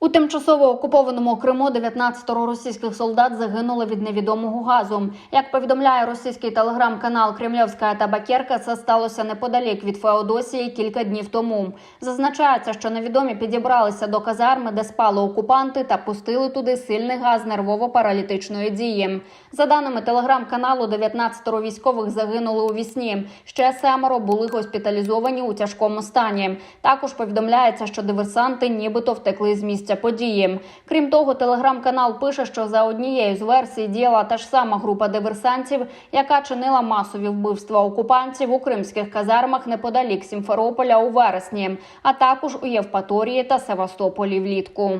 У тимчасово окупованому Криму 19 російських солдат загинули від невідомого газу. Як повідомляє російський телеграм-канал Кремлівська табакерка, це сталося неподалік від Феодосії кілька днів тому. Зазначається, що невідомі підібралися до казарми, де спали окупанти, та пустили туди сильний газ нервово-паралітичної дії. За даними телеграм-каналу, 19 військових загинули у вісні. Ще семеро були госпіталізовані у тяжкому стані. Також повідомляється, що диверсанти нібито втекли з місця події. Крім того, телеграм-канал пише, що за однією з версій діяла та ж сама група диверсантів, яка чинила масові вбивства окупантів у кримських казармах неподалік Сімферополя у вересні, а також у Євпаторії та Севастополі влітку.